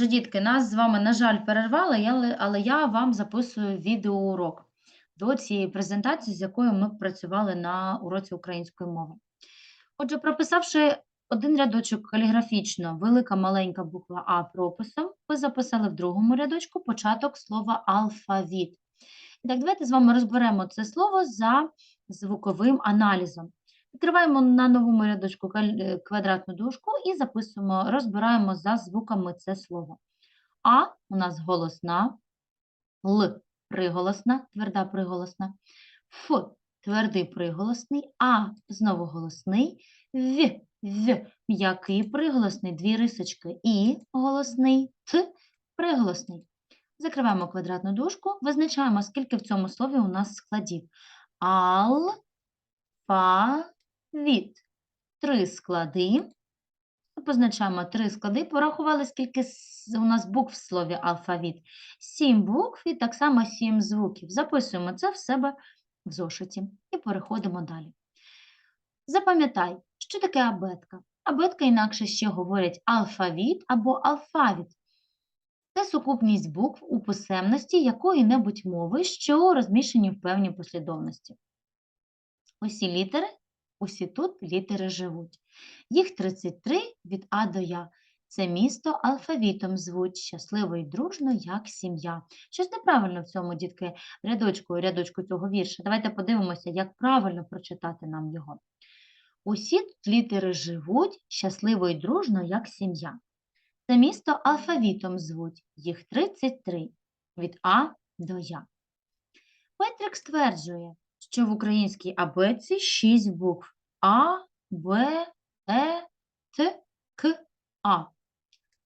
Отже, дітки, нас з вами, на жаль, перервали, але я вам записую відеоурок до цієї презентації, з якою ми працювали на уроці української мови. Отже, прописавши один рядочок каліграфічно, велика маленька буква А прописом, ви записали в другому рядочку початок слова алфавіт. Так, давайте з вами розберемо це слово за звуковим аналізом. Відкриваємо на новому рядочку е, квадратну дужку і записуємо, розбираємо за звуками це слово. А у нас голосна, Л приголосна, тверда приголосна, Ф твердий приголосний, А знову голосний, В, В м'який приголосний, дві рисочки, І голосний, Т приголосний. Закриваємо квадратну дужку, визначаємо, скільки в цьому слові у нас складів. Ал, фа, від. Три склади. Позначаємо три склади. Порахували, скільки у нас букв в слові алфавіт. Сім букв і так само сім звуків. Записуємо це в себе в зошиті і переходимо далі. Запам'ятай, що таке абетка. Абетка інакше ще говорять алфавіт або алфавіт. Це сукупність букв у писемності якої-небудь мови, що розміщені в певній послідовності. Усі літери, усі тут літери живуть. Їх 33 від А до Я. Це місто алфавітом звуть, щасливо і дружно, як сім'я. Щось неправильно в цьому, дітки, рядочку, рядочку цього вірша. Давайте подивимося, як правильно прочитати нам його. Усі тут літери живуть, щасливо і дружно, як сім'я. Це місто алфавітом звуть, їх 33 від А до Я. Петрик стверджує, що в українській абетці 6 букв А, Б, Е, Т, К, А.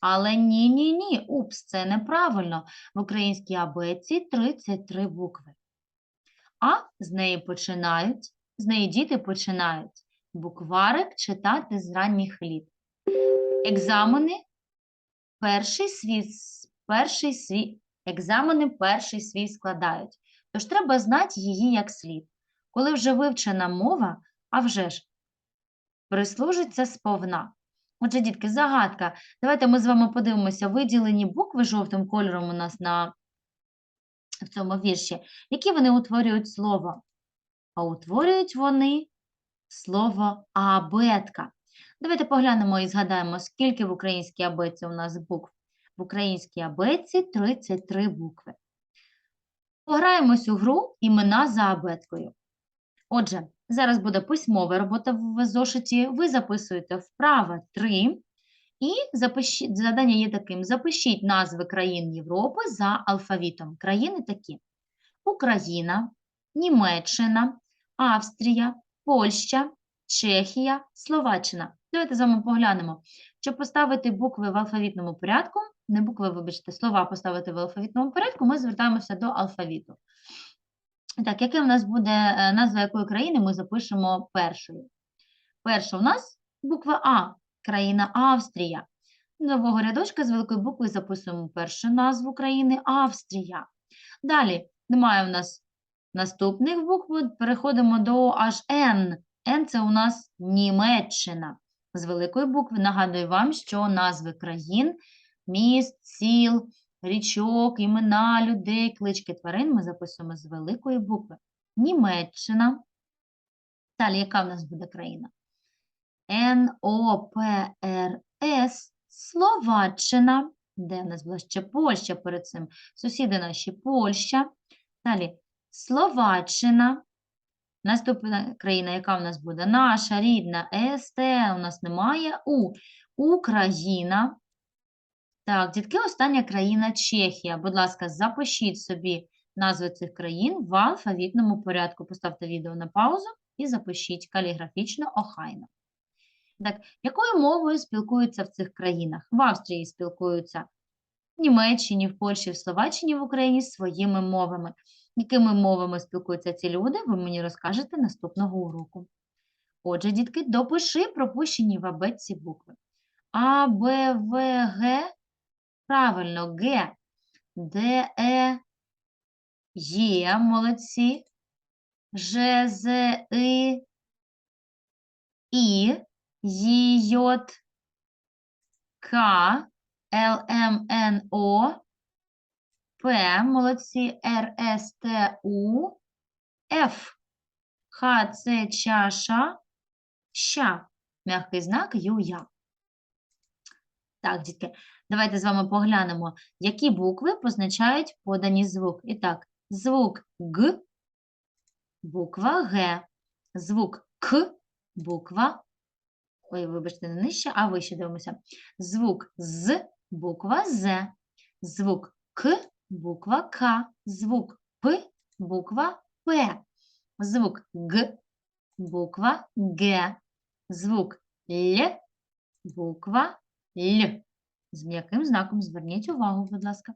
Але ні-ні-ні, упс, це неправильно. В українській абетці 33 букви. А з неї починають, з неї діти починають букварик читати з ранніх літ. Екзамени перший свій, перший свій, екзамени перший свій складають. Тож треба знати її як слід. Коли вже вивчена мова, а вже ж, прислужиться сповна. Отже, дітки, загадка. Давайте ми з вами подивимося виділені букви жовтим кольором у нас на в цьому вірші. Які вони утворюють слово? А утворюють вони слово абетка. Давайте поглянемо і згадаємо, скільки в українській абетці у нас букв. В українській абетці 33 букви. Пограємось у гру імена за абеткою. Отже, зараз буде письмова робота в зошиті. Ви записуєте вправо 3 і запишіть, завдання є таким: запишіть назви країн Європи за алфавітом. Країни такі: Україна, Німеччина, Австрія, Польща, Чехія, Словаччина. Давайте з вами поглянемо. Щоб поставити букви в алфавітному порядку, не букви, вибачте, слова поставити в алфавітному порядку, ми звертаємося до алфавіту. Так, яке в нас буде е, назва якої країни ми запишемо першою? Перша у нас буква А, країна Австрія. Нового рядочка з великої букви записуємо першу назву країни Австрія. Далі немає в нас наступних букв, переходимо до Н. Н це у нас Німеччина. З великої букви нагадую вам, що назви країн, міст, сіл, річок, імена, людей, клички тварин ми записуємо з великої букви. Німеччина. Далі, яка в нас буде країна? Н, О, П, Р, С, Словаччина, де в нас була ще Польща перед цим, сусіди наші Польща. Далі Словаччина. Наступна країна, яка в нас буде? Наша рідна СТ, у нас немає У. Україна. Так, дітки, остання країна Чехія. Будь ласка, запишіть собі назви цих країн в алфавітному порядку. Поставте відео на паузу і запишіть каліграфічно охайно. Так, якою мовою спілкуються в цих країнах? В Австрії спілкуються в Німеччині, в Польщі, в Словаччині, в Україні своїми мовами. Якими мовами спілкуються ці люди, ви мені розкажете наступного уроку. Отже, дітки, допиши пропущені в абетці букви. А, Б, В, Г. Правильно, Г. Д, Е, Є, молодці. Ж, З, И, І, Й, Й, К, Л, М, Н, О, П, молодці, Р, С, Т, У, Ф, Х, Ц, чаша, ща, м'який знак, Ю, я. Так, дітки, давайте з вами поглянемо, які букви позначають подані звук. І так, звук Г, буква Г, звук К, буква, ой, вибачте, не нижче, а вище дивимося. Звук З, буква З, звук К, буква К, звук П, буква П, звук Г, буква Г, звук Л, буква Л. З м'яким знаком зверніть увагу, будь ласка.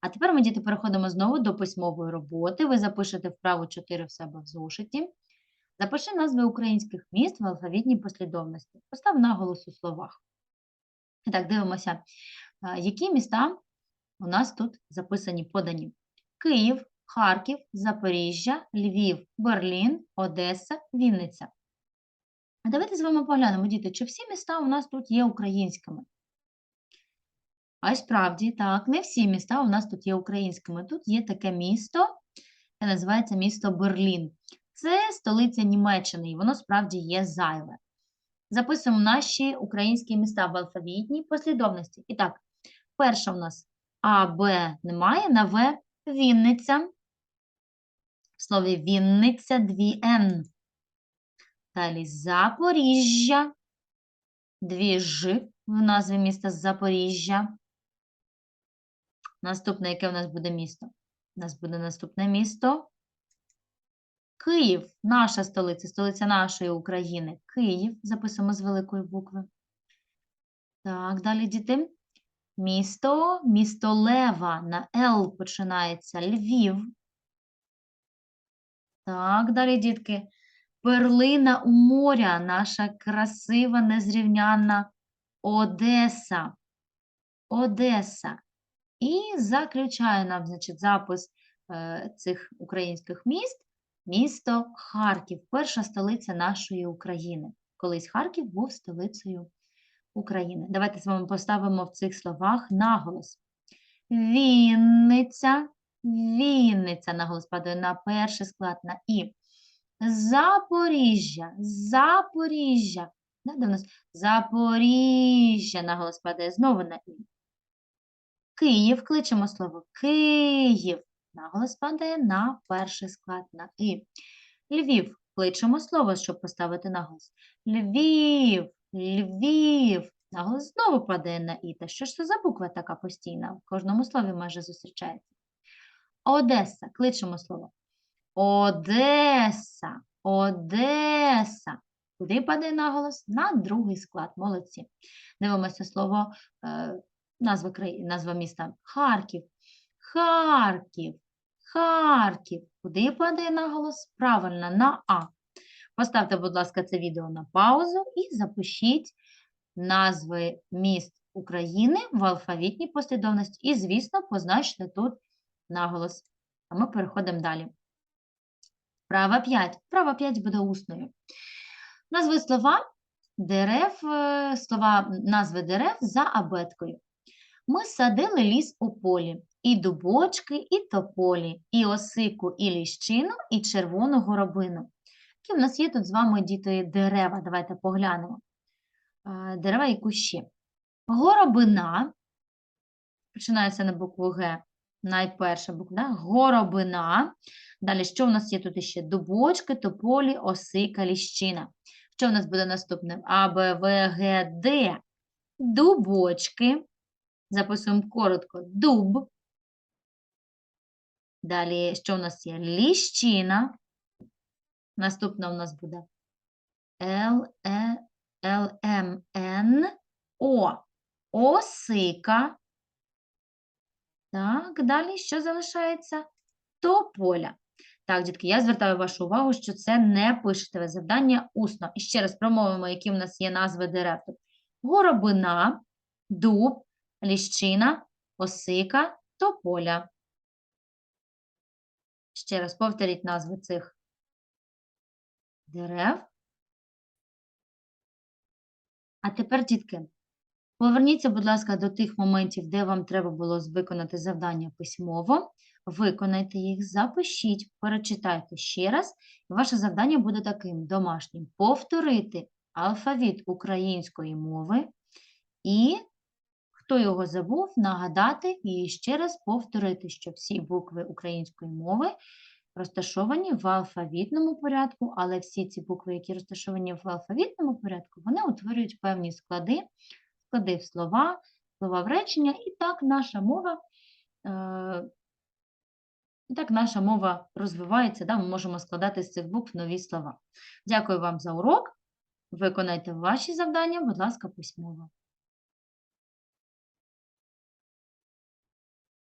А тепер ми, діти, переходимо знову до письмової роботи. Ви запишете вправу 4 в себе в зошиті. Запиши назви українських міст в алфавітній послідовності. Постав наголос у словах. І так, дивимося, які міста у нас тут записані, подані. Київ, Харків, Запоріжжя, Львів, Берлін, Одеса, Вінниця. Давайте з вами поглянемо, діти, чи всі міста у нас тут є українськими? А й справді, так, не всі міста у нас тут є українськими. Тут є таке місто, яке називається місто Берлін. Це столиця Німеччини, і воно справді є зайве. Записуємо наші українські міста в алфавітній послідовності. І так, перша у нас А, Б немає, на В Вінниця. В слові Вінниця дві Н. Далі Запоріжжя. Дві Ж в назві міста Запоріжжя. Наступне, яке у нас буде місто? У нас буде наступне місто. Київ, наша столиця, столиця нашої України. Київ. Записуємо з великої букви. Так, далі діти. Місто, місто Лева на Л починається. Львів. Так, далі, дітки. Перлина у моря, наша красива, незрівнянна Одеса. Одеса. І заключає нам, значить, запис е, цих українських міст місто Харків, перша столиця нашої України. Колись Харків був столицею України. Давайте з вами поставимо в цих словах наголос. Вінниця, Вінниця, наголос падає на перший склад на І. Запоріжжя, Запоріжжя. Да? Запоріжжя, наголос падає знову на І. Київ, кличемо слово Київ. Наголос падає на перший склад на І. Львів. Кличемо слово, щоб поставити наголос. Львів, Львів. Наголос знову падає на І. Та що ж це за буква така постійна? В кожному слові майже зустрічається. Одеса. Кличемо слово. Одеса, Одеса. Куди падає наголос? На другий склад. Молодці. Дивимося слово, е, назва, назва міста Харків. Харків, Харків. Куди падає наголос? Правильно, на А. Поставте, будь ласка, це відео на паузу і запишіть назви міст України в алфавітній послідовності. І, звісно, позначте тут наголос. А ми переходимо далі. Права 5. Права 5 буде усною. Назви слова дерев, е, слова назви дерев за абеткою. Ми садили ліс у полі, і дубочки, і тополі, і осику, і ліщину, і червону горобину. Які в нас є тут з вами, діти, дерева? Давайте поглянемо. Дерева і кущі. Горобина, починається на букву Г, найперша буква, да? горобина. Далі, що в нас є тут іще? Дубочки, тополі, осика, ліщина. Що в нас буде наступним? А, Б, В, Г, Д. Дубочки. Записуємо коротко. Дуб. Далі, що в нас є? Ліщина. Наступна у нас буде Л, Е, О. Осика. Так, далі що залишається? Тополя. Так, дітки, я звертаю вашу увагу, що це не пишете завдання усно. І ще раз промовимо, які в нас є назви дерев. Горобина, дуб, ліщина, осика, тополя. Ще раз повторіть назви цих дерев. А тепер, дітки, Поверніться, будь ласка, до тих моментів, де вам треба було виконати завдання письмово. Виконайте їх, запишіть, перечитайте ще раз. Ваше завдання буде таким домашнім: повторити алфавіт української мови і, хто його забув, нагадати і ще раз повторити, що всі букви української мови розташовані в алфавітному порядку, але всі ці букви, які розташовані в алфавітному порядку, вони утворюють певні склади, склади в слова, слова в речення, і так наша мова. Е, і так наша мова розвивається, да, ми можемо складати з цих букв нові слова. Дякую вам за урок. Виконайте ваші завдання, будь ласка, письмово.